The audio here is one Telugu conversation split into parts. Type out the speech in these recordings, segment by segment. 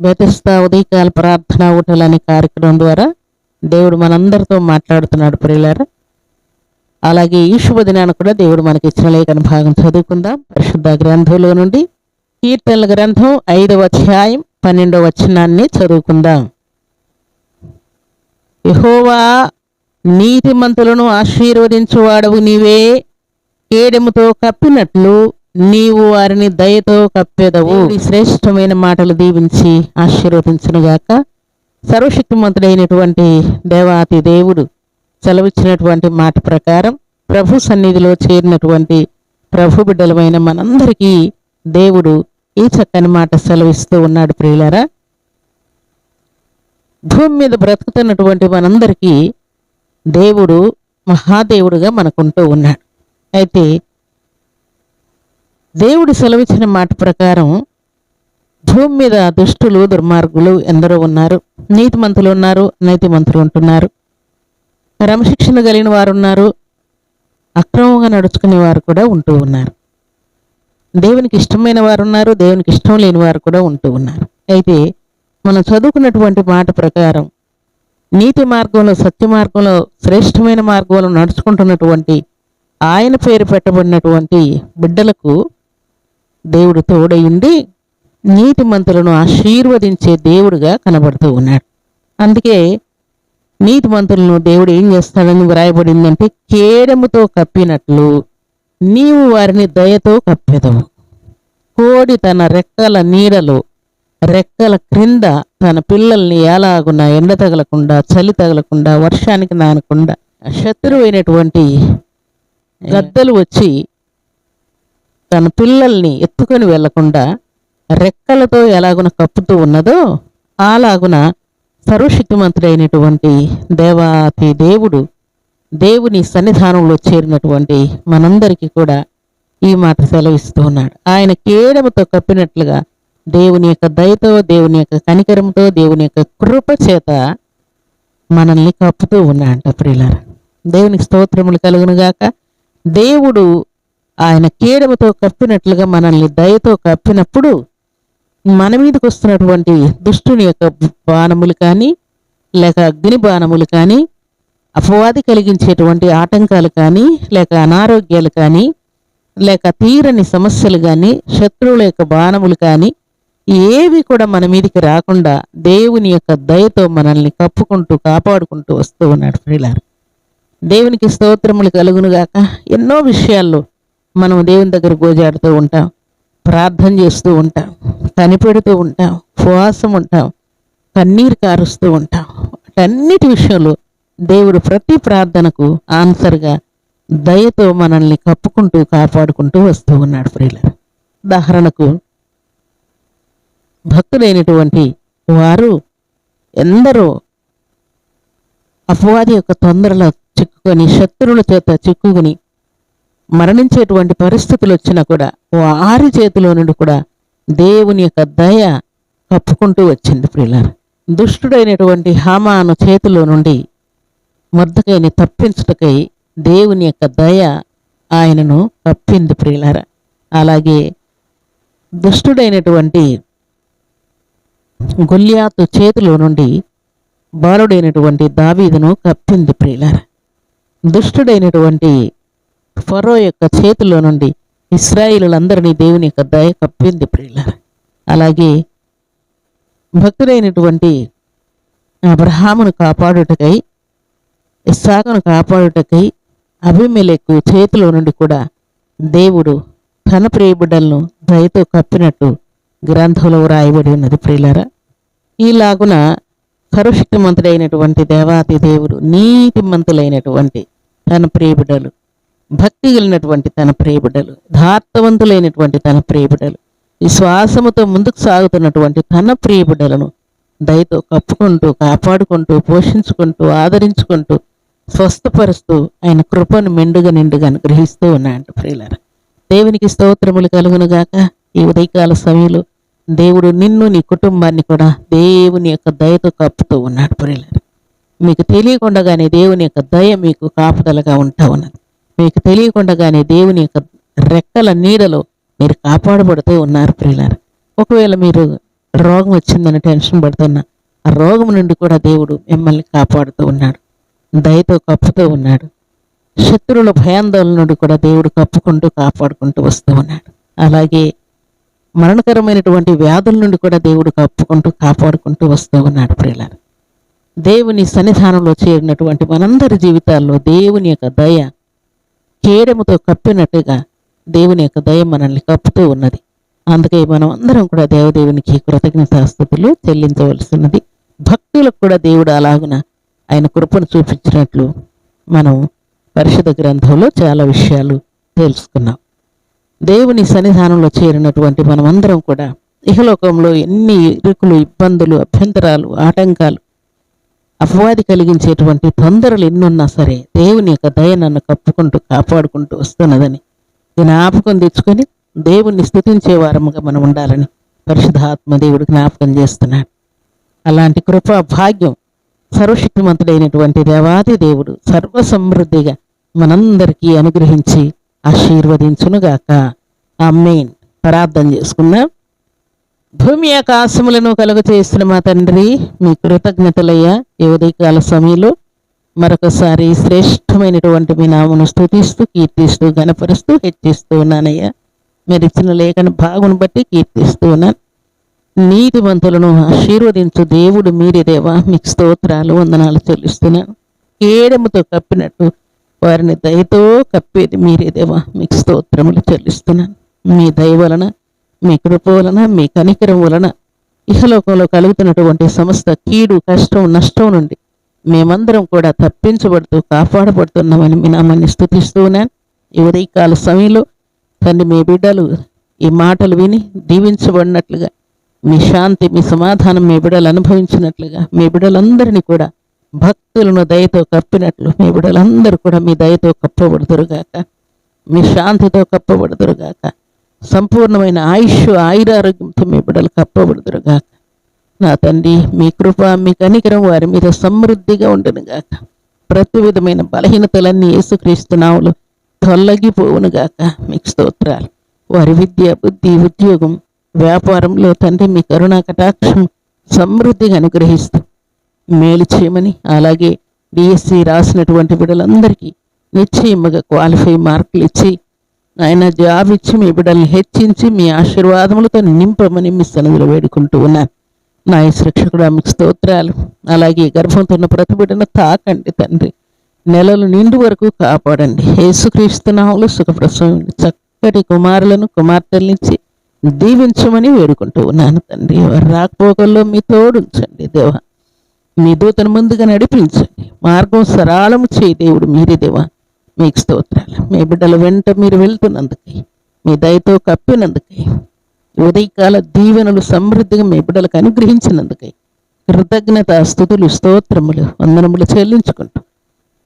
బెతస్తా ఉదయకాల ప్రార్థన ఊటలు అనే కార్యక్రమం ద్వారా దేవుడు మనందరితో మాట్లాడుతున్నాడు ప్రియులారా. అలాగే ఈ శుభదినాన్ని కూడా దేవుడు మనకి ఇచ్చిన లేఖన భాగం చదువుకుందాం. పరిశుద్ధ గ్రంథంలో నుండి కీర్తనల గ్రంథం ఐదవ అధ్యాయం పన్నెండవ వచనాన్ని చదువుకుందాం. యహోవా నీతిమంతులను ఆశీర్వదించువాడవు నీవే. కేడెముతో కప్పినట్లు నీవు వారిని దయతో కప్పెదవు. ఈ శ్రేష్టమైన మాటలు దీవించి ఆశీర్వదించునుగాక సర్వశక్తిమంతుడైనటువంటి దేవాతి దేవుడు సెలవిచ్చినటువంటి మాట ప్రకారం ప్రభు సన్నిధిలో చేరినటువంటి ప్రభు బిడ్డలమైన మనందరికీ దేవుడు ఈ చక్కని మాట సెలవిస్తూ ఉన్నాడు ప్రియులరా. భూమి మీద బ్రతుకుతున్నటువంటి మనందరికీ దేవుడు మహాదేవుడుగా మనకుంటూ ఉన్నాడు. అయితే దేవుడు సెలవిచ్చిన మాట ప్రకారం భూమి మీద దుష్టులు దుర్మార్గులు ఎందరో ఉన్నారు. నీతిమంతులు ఉన్నారు నైతిమంతులు ఉంటున్నారు. క్రమశిక్షణ కలిగిన వారు ఉన్నారు. అక్రమంగా నడుచుకునే వారు కూడా ఉంటూ ఉన్నారు. దేవునికి ఇష్టమైన వారు ఉన్నారు దేవునికి ఇష్టం లేని వారు కూడా ఉంటూ ఉన్నారు. అయితే మనం చదువుకున్నటువంటి మాట ప్రకారం నీతి మార్గంలో సత్య మార్గంలో శ్రేష్టమైన మార్గంలో నడుచుకుంటున్నటువంటి ఆయన పేరు పెట్టబడినటువంటి బిడ్డలకు దేవుడు తోడయుండి నీతిమంతులను ఆశీర్వదించే దేవుడుగా కనబడుతూ ఉన్నాడు. అందుకే నీతిమంతులను దేవుడు ఏం చేస్తాడని వ్రాయబడిందంటే కేడముతో కప్పినట్లు నీవు వారిని దయతో కప్పెదవు. కోడి తన రెక్కల నీడలో రెక్కల క్రింద తన పిల్లల్ని ఎలాగున ఎండ తగలకుండా చలి తగలకుండా వర్షానికి నానకుండా శత్రువైనటువంటి గద్దలు వచ్చి తన పిల్లల్ని ఎత్తుకొని వెళ్ళకుండా రెక్కలతో ఎలాగున కప్పుతూ ఉన్నదో అలాగున సర్వశక్తిమంతుడైనటువంటి దేవాతి దేవుడు దేవుని సన్నిధానంలో చేరినటువంటి మనందరికీ కూడా ఈ మాట సెలవిస్తూ ఉన్నాడు. ఆయన కేడముతో కప్పినట్లుగా దేవుని యొక్క దయతో దేవుని యొక్క కనికరంతో దేవుని యొక్క కృప చేత మనల్ని కప్పుతూ ఉన్నాడంట ప్రియులారా. దేవునికి స్తోత్రములు కలుగునుగాక. దేవుడు ఆయన కేడముతో కప్పినట్లుగా మనల్ని దయతో కప్పినప్పుడు మన మీదకి వస్తున్నటువంటి దుష్టుని యొక్క బాణములు కానీ లేక అగ్ని బాణములు కానీ అపవాది కలిగించేటువంటి ఆటంకాలు కానీ లేక అనారోగ్యాలు కానీ లేక తీరని సమస్యలు కానీ శత్రువుల యొక్క బాణములు కానీ ఏవి కూడా మన మీదకి రాకుండా దేవుని యొక్క దయతో మనల్ని కప్పుకుంటూ కాపాడుకుంటూ వస్తూ ఉన్నాడు ప్రియులారు. దేవునికి స్తోత్రములు కలుగునుగాక. ఎన్నో విషయాల్లో మనం దేవుని దగ్గర గోజాడుతూ ఉంటాం. ప్రార్థన చేస్తూ ఉంటాం. కనిపెడుతూ ఉంటాం. ఉపవాసం ఉంటాం. కన్నీరు కారుస్తూ ఉంటాం. వాటన్నిటి విషయంలో దేవుడు ప్రతి ప్రార్థనకు ఆన్సర్గా దయతో మనల్ని కప్పుకుంటూ కాపాడుకుంటూ వస్తూ ఉన్నాడు ప్రియులారు. ఉదాహరణకు భక్తులైనటువంటి వారు ఎందరో అపవాది యొక్క తొందరలో చిక్కుకొని శత్రువుల చేత చిక్కుకొని మరణించేటువంటి పరిస్థితులు వచ్చినా కూడా వారి చేతిలో నుండి కూడా దేవుని యొక్క దయ కప్పుకుంటూ వచ్చింది ప్రియులారు. దుష్టుడైనటువంటి హామాను చేతిలో నుండి మొద్దకైని తప్పించుటకై దేవుని యొక్క దయ ఆయనను కప్పింది ప్రియులార. అలాగే దుష్టుడైనటువంటి గొల్యాతు చేతిలో నుండి బాలుడైనటువంటి దావీదును కప్పింది ప్రియులార. దుష్టుడైనటువంటి ఫరో యొక్క చేతిలో నుండి ఇస్రాయిలందరినీ దేవుని యొక్క దయ కప్పింది ప్రియులారు. అలాగే భక్తుడైనటువంటి అబ్రహామును కాపాడుటకై ఇస్సాకును కాపాడుటకై అభిమెలకు చేతిలో నుండి కూడా దేవుడు తన ప్రియబిడ్డలను దయతో కప్పినట్టు గ్రంథంలో వ్రాయబడి ఉన్నది ప్రియులారా. ఈలాగున కరుషిక్తిమంతుడైనటువంటి దేవాతి దేవుడు నీతిమంతులైనటువంటి తన ప్రియబిడ్డలు భక్తి కలిగినటువంటి తన ప్రియబిడ్డలు యథార్థవంతులైనటువంటి తన ప్రియబిడ్డలు విశ్వాసముతో ముందుకు సాగుతున్నటువంటి తన ప్రియబిడ్డలను దయతో కప్పుకుంటూ కాపాడుకుంటూ పోషించుకుంటూ ఆదరించుకుంటూ స్వస్థపరుస్తూ ఆయన కృపను మెండుగా నిండుగా అనుగ్రహిస్తూ ఉన్నాయంట ప్రియులార. దేవునికి స్తోత్రములు కలుగునుగాక. ఈ ఉదయకాల సమయంలో దేవుడు నిన్ను నీ కుటుంబాన్ని కూడా దేవుని యొక్క దయతో కప్పుతూ ఉన్నాడు ప్రియులార. మీకు తెలియకుండానే దేవుని యొక్క దయ మీకు కాపుదలగా ఉంటా ఉన్నది. మీకు తెలియకుండానే దేవుని యొక్క రెక్కల నీడలో మీరు కాపాడబడుతూ ఉన్నారు ప్రియులారు. ఒకవేళ మీరు రోగం వచ్చిందని టెన్షన్ పడుతున్నా ఆ రోగం నుండి కూడా దేవుడు మిమ్మల్ని కాపాడుతూ ఉన్నాడు. దయతో కప్పుతూ ఉన్నాడు. శత్రువుల భయాందోళన నుండి కూడా దేవుడు కప్పుకుంటూ కాపాడుకుంటూ వస్తూ ఉన్నాడు. అలాగే మరణకరమైనటువంటి వ్యాధుల నుండి కూడా దేవుడు కప్పుకుంటూ కాపాడుకుంటూ వస్తూ ఉన్నాడు ప్రియులారు. దేవుని సన్నిధానంలో చేరినటువంటి మనందరి జీవితాల్లో దేవుని యొక్క దయ కేడముతో కప్పినట్టుగా దేవుని యొక్క దయ మనల్ని కప్పుతూ ఉన్నది. అందుకే మనం అందరం కూడా దేవదేవునికి కృతజ్ఞతాస్థుతులు చెల్లించవలసినది. భక్తులకు కూడా దేవుడు అలాగున ఆయన కృపను చూపించినట్లు మనం పరిశుద్ధ గ్రంథంలో చాలా విషయాలు తెలుసుకున్నాం. దేవుని సన్నిధానంలో చేరినటువంటి మనమందరం కూడా ఇహలోకంలో ఎన్ని ఇరుకులు ఇబ్బందులు అభ్యంతరాలు ఆటంకాలు అపవాది కలిగించేటువంటి తొందరలు ఎన్నున్నా సరే దేవుని యొక్క దయ నన్ను కప్పుకుంటూ కాపాడుకుంటూ వస్తున్నదని జ్ఞాపకం తెచ్చుకొని దేవుణ్ణి స్థుతించే వారముగా మనం ఉండాలని పరిశుధాత్మ దేవుడు జ్ఞాపకం చేస్తున్నాడు. అలాంటి కృపా భాగ్యం సర్వశక్తిమంతుడైనటువంటి దేవాది దేవుడు సర్వ సమృద్ధిగా మనందరికీ అనుగ్రహించి ఆశీర్వదించునుగాక. అమ్మేన్ ప్రార్థన చేసుకున్నాం భూమి ఆకాశములను కలుగు చేస్తున్న మా తండ్రి మీ కృతజ్ఞతలయ్యా. ఈ ఉదయకాల సమయంలో మరొకసారి శ్రేష్టమైనటువంటి మీ నామను స్తుతిస్తూ కీర్తిస్తూ గణపరుస్తూ హెచ్చిస్తూ ఉన్నానయ్యా. మీరు ఇచ్చిన లేఖన భాగును బట్టి కీర్తిస్తూ ఉన్నాను. నీతివంతులను ఆశీర్వదించు దేవుడు మీరే దేవా. మీకు స్తోత్రాలు వందనాలు చెల్లిస్తున్నాను. కేడముతో కప్పినట్టు వారిని దయతో కప్పేది మీరే దేవా. మీకు స్తోత్రములు చెల్లిస్తున్నాను. మీ దయ వలన మీ కృప వలన మీ కనికరం వలన ఇహలోకంలో కలుగుతున్నటువంటి సమస్త కీడు కష్టం నష్టం నుండి మేమందరం కూడా తప్పించబడుతూ కాపాడబడుతున్నామని మీ నామాన్ని స్థుతిస్తూ ఉన్నాను. ఈ ఉదయకాల సమయంలో తండ్రి మీ బిడ్డలు ఈ మాటలు విని దీవించబడినట్లుగా మీ శాంతి మీ సమాధానం మీ బిడ్డలు అనుభవించినట్లుగా మీ బిడ్డలందరినీ కూడా భక్తులను దయతో కప్పినట్లు మీ బిడ్డలందరూ కూడా మీ దయతో కప్పబడుతురుగాక మీ శాంతితో కప్పబడుతురుగాక సంపూర్ణమైన ఆయుష్ ఆయురారోగ్యంతో మీ బిడ్డలు కప్పబడుదురుగాక నా తండ్రి మీ కృప మీ కనికరం వారి మీద సమృద్ధిగా ఉండునుగాక ప్రతి విధమైన బలహీనతలన్నీ యేసుక్రీస్తు నామములో తొలగిపోవునుగాక మీకు స్తోత్రాలు. వారి విద్య బుద్ధి ఉద్యోగం వ్యాపారంలో తండ్రి మీ కరుణా కటాక్షం సమృద్ధిగా అనుగ్రహిస్తూ మేలు చేయమని అలాగే డిఎస్సి రాసినటువంటి బిడ్డలందరికీ నిశ్చయముగా క్వాలిఫై మార్కులు ఇచ్చి ఆయన జాబ్ ఇచ్చి మీ బిడ్డల్ని హెచ్చించి మీ ఆశీర్వాదములతో నింపమని మీ సన్నిధిలో వేడుకుంటూ ఉన్నాను నా రక్షకుడు మీకు స్తోత్రాలు. అలాగే గర్భంతో ఉన్న ప్రతి బిడ్డను తాకండి తండ్రి. నెలలు నిండు వరకు కాపాడండి. యేసుక్రీస్తునాములు సుఖప్రసవం చక్కటి కుమారులను కుమార్తెలనిచ్చి దీవించమని వేడుకుంటూ ఉన్నాను తండ్రి. రాకపోకల్లో మీ తోడుంచండి దేవ. మీ దూతను ముందుగా నడిపించండి. మార్గం సరళము చేయి దేవుడు మీరే దేవా. మీకు స్తోత్రాలు. మీ బిడ్డల వెంట మీరు వెళ్తున్నందుకై మీ దయతో కప్పినందుకై ఉదయకాల దీవెనలు సమృద్ధిగా మీ బిడ్డలకు అనుగ్రహించినందుకై కృతజ్ఞత స్థుతులు స్తోత్రములు వందనములు చెల్లించుకుంటూ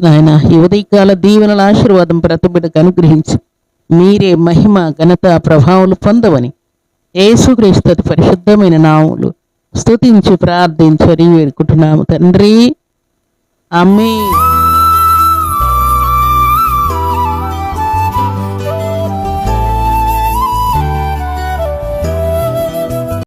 నాయన ఈ ఉదయకాల దీవెనల ఆశీర్వాదం ప్రతి బిడ్డకు అనుగ్రహించి మీరే మహిమ ఘనత ప్రభావాలు పొందవని యేసుక్రీస్తు పరిశుద్ధమైన నామములు స్తుతించి ప్రార్థించి వేడుకుంటున్నాము తండ్రి. అమ్మీ